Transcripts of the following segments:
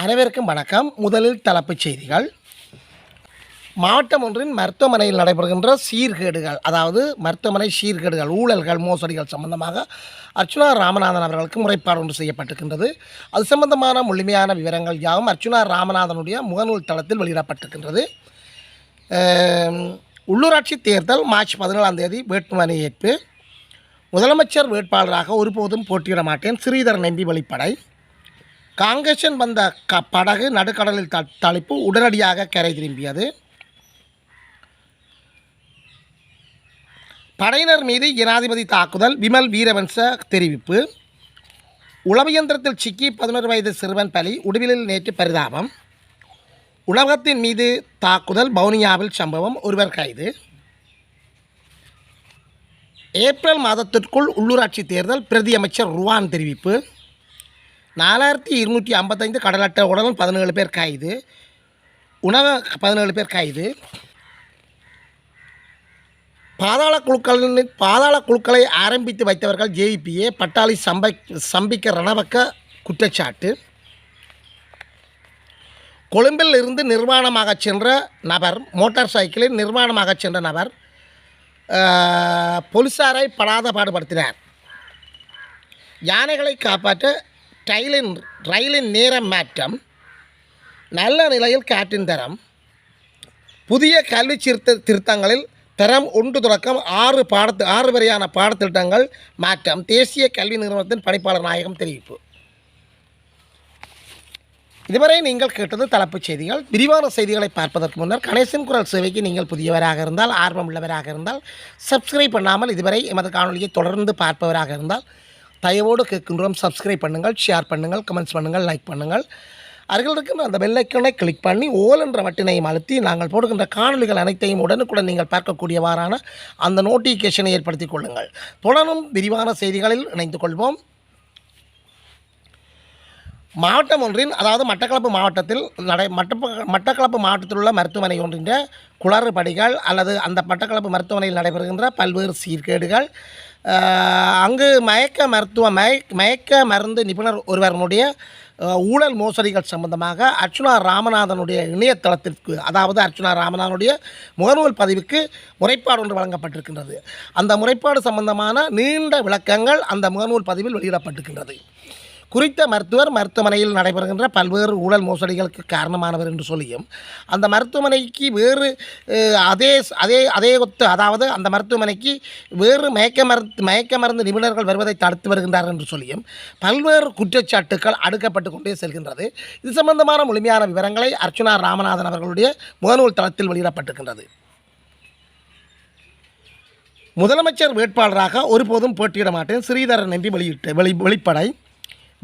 அனைவருக்கும் வணக்கம். முதலில் தலைப்புச் செய்திகள். மாவட்டம் ஒன்றின் மருத்துவமனையில் நடைபெறுகின்ற சீர்கேடுகள் அதாவது மருத்துவமனை சீர்கேடுகள் ஊழல்கள் மோசடிகள் சம்பந்தமாக அர்ச்சுனா ராமநாதன் அவர்களுக்கு முறைப்பாடு ஒன்று செய்யப்பட்டிருக்கின்றது. அது சம்பந்தமான முழுமையான விவரங்கள் யாவும் அர்ச்சுனா ராமநாதனுடைய முகநூல் தளத்தில் வெளியிடப்பட்டிருக்கின்றது. உள்ளூராட்சி தேர்தல் மார்ச் பதினேழாம் தேதி வேட்புமனை ஏற்பு. முதலமைச்சர் வேட்பாளராக ஒருபோதும் போட்டியிட மாட்டேன். ஸ்ரீதரன் நம்பி வெளிப்படை. காங்கேசன் வந்த க படகு நடுக்கடலில் த தலைப்பு உடனடியாக கரை திரும்பியது. படையினர் மீது ஜனாதிபதி தாக்குதல் விமல் வீரவன்ச தெரிவிப்பு. உளவியந்திரத்தில் சிக்கி பதினோரு வயது சிறுவன் பலி உடுவிலில் நேற்று பரிதாபம். உலகத்தின் மீது தாக்குதல் வவுனியாவில் சம்பவம் ஒருவர் கைது. ஏப்ரல் மாதத்திற்குள் உள்ளூராட்சி தேர்தல் பிரதி அமைச்சர் ருவான் தெரிவிப்பு. நாலாயிரத்தி இருநூற்றி ஐம்பத்தைந்து கடல் உடலும் பதினேழு பேர் காயுது. உணவு பதினேழு பேர் காயுது. பாதாள குழுக்களின் பாதாள குழுக்களை ஆரம்பித்து வைத்தவர்கள் ஜேவிபிஏ பட்டாளி சம்பை சம்பிக்க ரணவக்க குற்றச்சாட்டு. கொழும்பில் இருந்து நிர்வாணமாக சென்ற நபர் மோட்டார் சைக்கிளில் நிர்வாணமாக சென்ற நபர் ஆஹ், போலீசாரை படாத பாடுபடுத்தினார். யானைகளை காப்பாற்ற ரயிலின் ரயிலின் நேரம் மாற்றம் நல்ல நிலையில் காற்றின் தரம் புதிய கல்வி சீர்த்த திருத்தங்களில் தரம் ஒன்று தொடக்கம் ஆறு பாடத்து ஆறு வரையான பாடத்திட்டங்கள் மாற்றம் தேசிய கல்வி நிறுவனத்தின் பணிப்பாளர் நாயகம் தெரிவிப்பு. இதுவரை நீங்கள் கேட்டது தலைப்புச் செய்திகள். விரிவான செய்திகளை பார்ப்பதற்கு முன்னர் கணேசன் குரல் சேவைக்கு நீங்கள் புதியவராக இருந்தால் ஆர்வம் உள்ளவராக இருந்தால் சப்ஸ்கிரைப் பண்ணாமல் இதுவரை எமது காணொலியை தொடர்ந்து பார்ப்பவராக இருந்தால் தயவோடு கேட்கின்றோம். சப்ஸ்கிரைப் பண்ணுங்கள் ஷேர் பண்ணுங்கள் கமெண்ட்ஸ் பண்ணுங்கள் லைக் பண்ணுங்கள். அருகில் இருக்கின்ற அந்த பெல்லைக்கனை கிளிக் பண்ணி ஓல் என்ற வட்டினையும் அழுத்தி நாங்கள் போடுகின்ற காணொலிகள் அனைத்தையும் உடனுக்குடன் நீங்கள் பார்க்கக்கூடியவாறான அந்த நோட்டிஃபிகேஷனை ஏற்படுத்திக் கொள்ளுங்கள். தொடரும் விரிவான செய்திகளில் இணைந்து கொள்வோம். மாவட்டம் ஒன்றின் அதாவது மட்டக்களப்பு மாவட்டத்தில் நடை மட்டப்ப மட்டக்களப்பு மாவட்டத்தில் உள்ள மருத்துவமனை ஒன்றின் குளறுபடிகள் அல்லது அந்த மட்டக்களப்பு மருத்துவமனையில் நடைபெறுகின்ற பல்வேறு சீர்கேடுகள் அங்கு மயக்க மருத்துவ மய மயக்க மருந்து நிபுணர் ஒருவரனுடைய ஊழல் மோசடிகள் சம்பந்தமாக அர்ச்சுனா ராமநாதனுடைய இணையதளத்திற்கு அதாவது அர்ச்சுனா ராமநாதனுடைய முகநூல் பதிவுக்கு முறைப்பாடு ஒன்று வழங்கப்பட்டிருக்கின்றது. அந்த முறைப்பாடு சம்பந்தமான நீண்ட விளக்கங்கள் அந்த முகநூல் பதிவில் வெளியிடப்பட்டிருக்கின்றது. குறித்த மருத்துவர் மருத்துவமனையில் நடைபெறுகின்ற பல்வேறு ஊழல் மோசடிகளுக்கு காரணமானவர் என்று சொல்லியும் அந்த மருத்துவமனைக்கு வேறு அதே அதே அதே ஒத்து அதாவது அந்த மருத்துவமனைக்கு வேறு மயக்க மருந்து மயக்க மருந்து நிபுணர்கள் வருவதை தடுத்து வருகின்றார் என்று சொல்லியும் பல்வேறு குற்றச்சாட்டுக்கள் அடுக்கப்பட்டு கொண்டே செல்கின்றது. இது சம்பந்தமான முழுமையான விவரங்களை அர்ச்சுனா ராமநாதன் அவர்களுடைய முகநூல் தளத்தில் வெளியிடப்பட்டிருக்கின்றது. முதலமைச்சர் வேட்பாளராக ஒருபோதும் போட்டியிட மாட்டேன். ஸ்ரீதரன் என்று வெளியிட்ட வெளி வெளிப்படை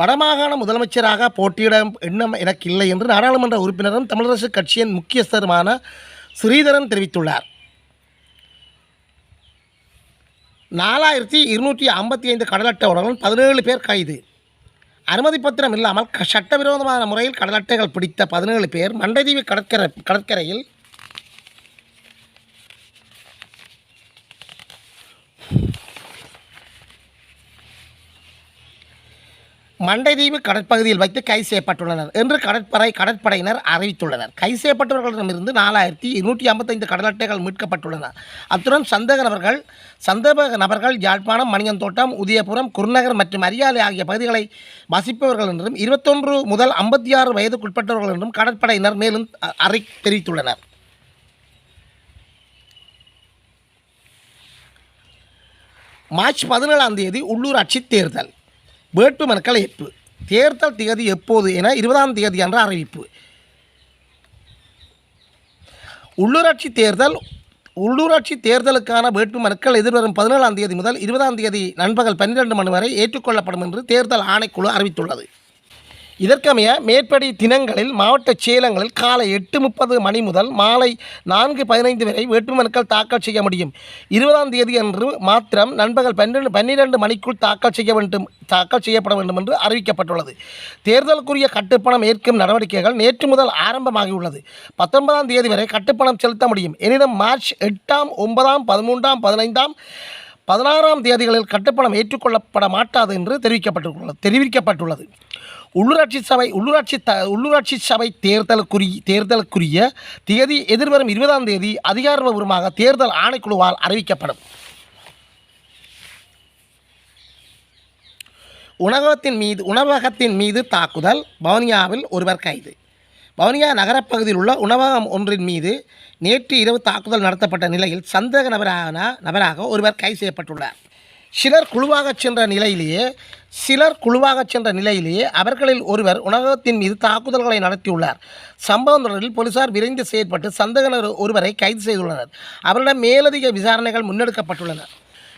வடமாகாண முதலமைச்சராக போட்டியிட எண்ணம் எனக்கு இல்லை என்று நாடாளுமன்ற உறுப்பினரும் தமிழரசு கட்சியின் முக்கியஸ்தருமான ஸ்ரீதரன் தெரிவித்துள்ளார். நாலாயிரத்தி இருநூற்றி ஐம்பத்தி ஐந்து கடலட்டை உடலும் பதினேழு பேர் கைது. அனுமதி பத்திரம் இல்லாமல் க- சட்டவிரோதமான முறையில் கடலட்டைகள் பிடித்த பதினேழு பேர் மண்டைதீவு கடற்கரை கடற்கரையில் மண்டைதீவு கடற்பகுதியில் வைத்து கைது செய்யப்பட்டுள்ளனர் என்று கடற்படை கடற்படையினர் அறிவித்துள்ளனர். கைது செய்யப்பட்டவர்களிடமிருந்து நாலாயிரத்தி இருநூற்றி ஐம்பத்தைந்து கடல் அட்டைகள் மீட்கப்பட்டுள்ளன. அத்துடன் சந்தேக நபர்கள் சந்தேக நபர்கள் யாழ்ப்பாணம் மணியந்தோட்டம் உதயபுரம் குருநகர் மற்றும் அரியாலை ஆகிய பகுதிகளை வசிப்பவர்கள் என்றும் இருபத்தொன்று முதல் ஐம்பத்தி ஆறு வயதுக்குட்பட்டவர்கள் என்றும் கடற்படையினர் மேலும் அறி தெரிவித்துள்ளனர். மார்ச் பதினேழாம் தேதி உள்ளூராட்சி தேர்தல். வேட்பு மனுக்கள் ஏற்பு தேர்தல் தேதி எப்போது என இருபதாம் தேதி என்ற அறிவிப்பு. உள்ளூராட்சி தேர்தல் உள்ளூராட்சி தேர்தலுக்கான வேட்பு மனுக்கள் எதிர்வரும் பதினேழாம் தேதி முதல் இருபதாம் தேதி நண்பகல் பன்னிரண்டு மணி வரை ஏற்றுக்கொள்ளப்படும் என்று தேர்தல் ஆணைக்குழு அறிவித்துள்ளது. இதற்கமைய மேற்படி தினங்களில் மாவட்ட சேலங்களில் காலை எட்டு முப்பது மணி முதல் மாலை நான்கு பதினைந்து வரை வேட்புமனுக்கள் தாக்கல் செய்ய முடியும். இருபதாம் தேதி அன்று மாத்திரம் நண்பகல் பன்னிரண்டு பன்னிரண்டு மணிக்குள் தாக்கல் செய்ய வேண்டும் தாக்கல் செய்யப்பட வேண்டும் என்று அறிவிக்கப்பட்டுள்ளது. தேர்தலுக்குரிய கட்டுப்பணம் ஏற்கும் நடவடிக்கைகள் நேற்று முதல் ஆரம்பமாகியுள்ளது. பத்தொன்பதாம் தேதி வரை கட்டுப்பணம் செலுத்த முடியும். எனினும் மார்ச் எட்டாம் ஒன்பதாம் பதிமூன்றாம் பதினைந்தாம் பதினாறாம் தேதிகளில் கட்டுப்பணம் ஏற்றுக்கொள்ளப்பட மாட்டாது என்று தெரிவிக்கப்பட்டுள்ளது தெரிவிக்கப்பட்டுள்ளது. உள்ளூராட்சி சபை உள்ளூராட்சி த உள்ளூராட்சி சபை தேர்தலுக்குரிய தேர்தலுக்குரிய தேதி எதிர்வரும் இருபதாம் தேதி அதிகாரபூர்வமாக தேர்தல் ஆணைக்குழுவால் அறிவிக்கப்படும். உணவகத்தின் மீது உணவகத்தின் மீது தாக்குதல் வவுனியாவில் ஒருவர் கைது. வவுனியா நகரப்பகுதியில் உள்ள உணவகம் ஒன்றின் மீது நேற்று இரவு தாக்குதல் நடத்தப்பட்ட நிலையில் சந்தேக நபரான நபராக ஒருவர் கைது செய்யப்பட்டுள்ளார். சிலர் குழுவாகச் சென்ற நிலையிலேயே சிலர் குழுவாகச் சென்ற நிலையிலேயே அவர்களில் ஒருவர் உணவகத்தின் மீது தாக்குதல்களை நடத்தியுள்ளார். சம்பவம் தொடரில் போலீசார் விரைந்து செயற்பட்டு சந்தேக ஒருவரை கைது செய்துள்ளனர். அவரிடம் மேலதிக விசாரணைகள் முன்னெடுக்கப்பட்டுள்ளன.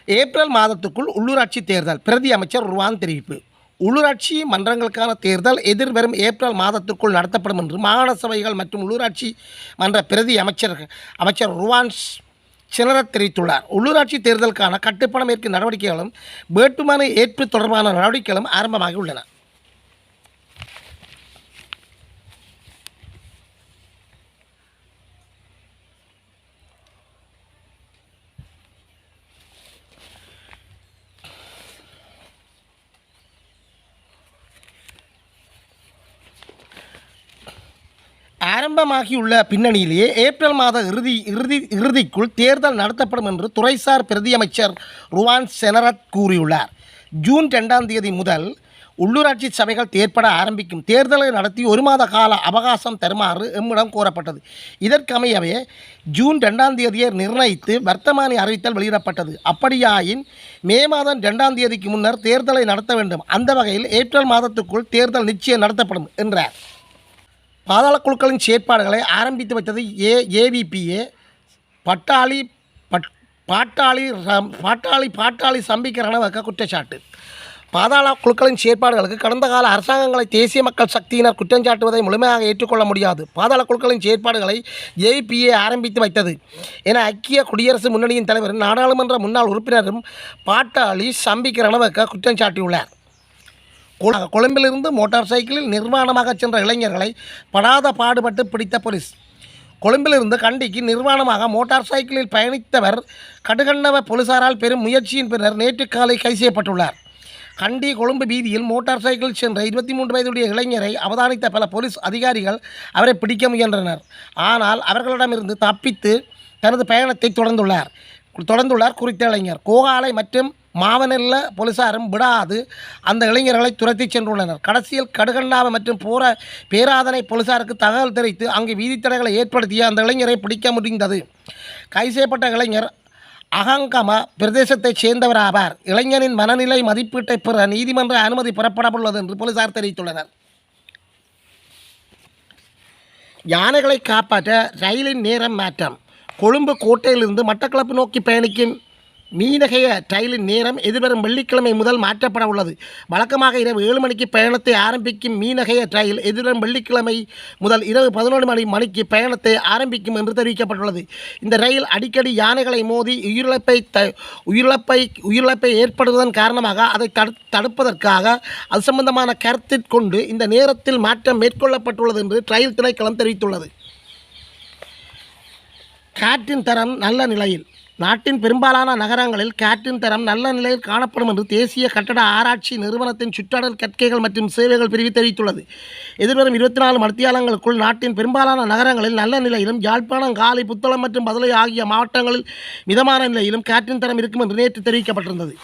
ஏப்ரல் மாதத்துக்குள் உள்ளூராட்சி தேர்தல் பிரதி அமைச்சர் ருவான் தெரிவிப்பு. உள்ளூராட்சி மன்றங்களுக்கான தேர்தல் எதிர்வரும் ஏப்ரல் மாதத்திற்குள் நடத்தப்படும் என்று மாகாண சபைகள் மற்றும் உள்ளூராட்சி மன்ற பிரதி அமைச்சர் அமைச்சர் ருவான்ஸ் சிலர தெரிவித்துள்ளார். உள்ளூராட்சி தேர்தலுக்கான கட்டுப்பணம் ஏற்கும் நடவடிக்கைகளும் வேட்புமனு ஏற்பு தொடர்பான நடவடிக்கைகளும் ஆரம்பமாகி உள்ளன ஆரம்பமாகியுள்ள பின்னணியிலேயே ஏப்ரல் மாத இறுதி இறுதி இறுதிக்குள் தேர்தல் நடத்தப்படும் என்று துறைசார் பிரதியமைச்சர் ருவான் செனரத் கூறியுள்ளார். ஜூன் ரெண்டாம் தேதி முதல் உள்ளூராட்சி சபைகள் தேர்ப்பட ஆரம்பிக்கும். தேர்தலை நடத்தி ஒரு மாத கால அவகாசம் தருமாறு எம்மிடம் கோரப்பட்டது. இதற்கமையவே ஜூன் ரெண்டாம் தேதியை நிர்ணயித்து வர்த்தமானி அறிவித்தல் வெளியிடப்பட்டது. அப்படியாயின் மே மாதம் ரெண்டாம் தேதிக்கு முன்னர் தேர்தலை நடத்த வேண்டும். அந்த வகையில் ஏப்ரல் மாதத்துக்குள் தேர்தல் நிச்சயம் நடத்தப்படும் என்றார். பாதாள குழுக்களின் செயற்பாடுகளை ஆரம்பித்து வைத்தது ஏ ஏவிபிஏ பட்டாளி பட் பாட்டாளி ரம் பாட்டாளி பாட்டாளி சம்பிக்க ரணவக்க குற்றச்சாட்டு. பாதாள குழுக்களின் செயற்பாடுகளுக்கு கடந்த கால அரசாங்கங்களை தேசிய மக்கள் சக்தியினர் குற்றஞ்சாட்டுவதை முழுமையாக ஏற்றுக்கொள்ள முடியாது. பாதாள குழுக்களின் செயற்பாடுகளை ஏபிஏ ஆரம்பித்து வைத்தது. என ஐக்கிய குடியரசு முன்னணியின் தலைவரும் நாடாளுமன்ற முன்னாள் உறுப்பினரும் பாட்டாளி சம்பிக்க ரணவக்க குற்றம் சாட்டியுள்ளார். கொழும்பிலிருந்து மோட்டார் சைக்கிளில் நிர்வாணமாக சென்ற இளைஞர்களை படாத பாடுபட்டு பிடித்த போலீஸ். கொழும்பிலிருந்து கண்டிக்கு நிர்வாணமாக மோட்டார் சைக்கிளில் பயணித்தவர் கடுகண்ணவ போலீசாரால் பெரும் முயற்சியின் பின்னர் நேற்று காலை கைது செய்யப்பட்டுள்ளார். கண்டி கொழும்பு வீதியில் மோட்டார் சைக்கிள் சென்ற இருபத்தி மூன்று வயதுடைய இளைஞரை அவதானித்த பல போலீஸ் அதிகாரிகள் அவரை பிடிக்க முயன்றனர். ஆனால் அவர்களிடமிருந்து தப்பித்து தனது பயணத்தை தொடர்ந்துள்ளார். தொடர்ந்துள்ளார் குறித்த இளைஞர். கோகாலை மற்றும் மாவனல்ல போலீசாரும் விடாது அந்த இளைஞர்களை துரத்தி சென்றுள்ளனர். கடைசியில் கடுகண்டாவை மற்றும் போர பேராதனை போலீசாருக்கு தகவல் தெரிவித்து அங்கு வீதித்தடைகளை ஏற்படுத்திய அந்த இளைஞரை பிடிக்க முடிந்தது. கைது செய்யப்பட்ட இளைஞர் அகங்கம பிரதேசத்தைச் சேர்ந்தவராவார். இளைஞரின் மனநிலை மதிப்பீட்டை பெற நீதிமன்ற அனுமதி பெறப்படவுள்ளது என்று போலீசார் தெரிவித்துள்ளனர். யானைகளை காப்பாற்ற ரயிலின் நேரம் மாற்றம். கொழும்பு கோட்டையிலிருந்து மட்டக்களப்பு நோக்கி பயணிக்கும் மீனகைய ரயிலின் நேரம் எதிர்வரும் வெள்ளிக்கிழமை முதல் மாற்றப்பட உள்ளது. வழக்கமாக இரவு ஏழு மணிக்கு பயணத்தை ஆரம்பிக்கும் மீனகைய ரயில் எதிர்வரும் வெள்ளிக்கிழமை முதல் இரவு பதினொன்று மணி மணிக்கு பயணத்தை ஆரம்பிக்கும் என்று தெரிவிக்கப்பட்டுள்ளது. இந்த ரயில் அடிக்கடி யானைகளை மோதி உயிரிழப்பை த உயிரிழப்பை உயிரிழப்பை ஏற்படுவதன் காரணமாக அதை தடு தடுப்பதற்காக அது சம்பந்தமான கருத்திற்கொண்டு இந்த நேரத்தில் மாற்றம் மேற்கொள்ளப்பட்டுள்ளது என்று ரயில் திணைக்களம் தெரிவித்துள்ளது. காற்றின் தரம் நல்ல நிலையில் நாட்டின் பெரும்பாலான நகரங்களில் காற்றின் தரம் நல்ல நிலையில் காணப்படும் என்று தேசிய கட்டட ஆராய்ச்சி நிறுவனத்தின் சுற்றாடல் கற்கைகள் மற்றும் சேவைகள் பிரிவு தெரிவித்துள்ளது எதிர்வரும் இருபத்தி நாலு மத்தியாலங்களுக்குள் நாட்டின் பெரும்பாலான நகரங்களில் நல்ல நிலையிலும் யாழ்ப்பாணம் காலை புத்தளம் மற்றும் பதுளை ஆகிய மாவட்டங்களில் மிதமான நிலையிலும் காற்றின் தரம் இருக்கும் என்று நேற்று தெரிவிக்கப்பட்டிருந்தது.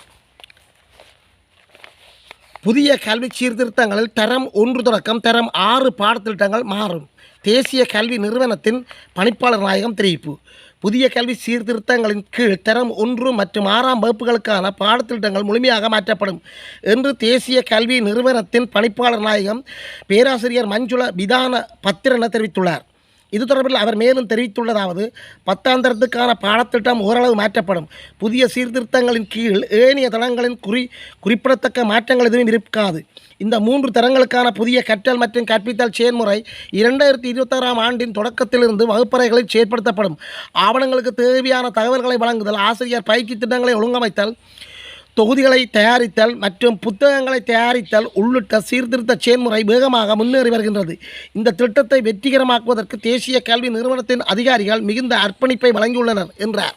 புதிய கல்வி சீர்திருத்தங்களில் தரம் ஒன்று தொடக்கம் தரம் ஆறு பாடத்திட்டங்கள் மாறும். தேசிய கல்வி நிறுவனத்தின் பணிப்பாளர் நாயகம் தெரிவிப்பு. புதிய கல்வி சீர்திருத்தங்களின் கீழ் தரம் ஒன்று மற்றும் ஆறாம் வகுப்புகளுக்கான பாடத்திட்டங்கள் முழுமையாக மாற்றப்படும் என்று தேசிய கல்வி நிறுவனத்தின் பணிப்பாளர் நாயகம் பேராசிரியர் மஞ்சுள விதான பத்திரன தெரிவித்துள்ளார். இது தொடர்பில் அவர் மேலும் தெரிவித்துள்ளதாவது பத்தாந்தரத்துக்கான பாடத்திட்டம் ஓரளவு மாற்றப்படும். புதிய சீர்திருத்தங்களின் கீழ் ஏனைய தளங்களின் குறி குறிப்பிடத்தக்க மாற்றங்கள் எதுவும் இருக்காது. இந்த மூன்று தரங்களுக்கான புதிய கற்றல் மற்றும் கற்பித்தல் செயல்முறை இரண்டாயிரத்தி இருபத்தாறாம் ஆண்டின் தொடக்கத்திலிருந்து வகுப்பறைகளில் செயற்படுத்தப்படும். ஆவணங்களுக்கு தேவையான தகவல்களை வழங்குதல் ஆசிரியர் பயிற்சி திட்டங்களை ஒழுங்கமைத்தல் தொகுதிகளை தயாரித்தல் மற்றும் புத்தகங்களை தயாரித்தல் உள்ளிட்ட சீர்திருத்த செயல்முறை வேகமாக முன்னேறி வருகின்றது. இந்த திட்டத்தை வெற்றிகரமாக்குவதற்கு தேசிய கல்வி நிறுவனத்தின் அதிகாரிகள் மிகுந்த அர்ப்பணிப்பை வழங்கியுள்ளனர் என்றார்.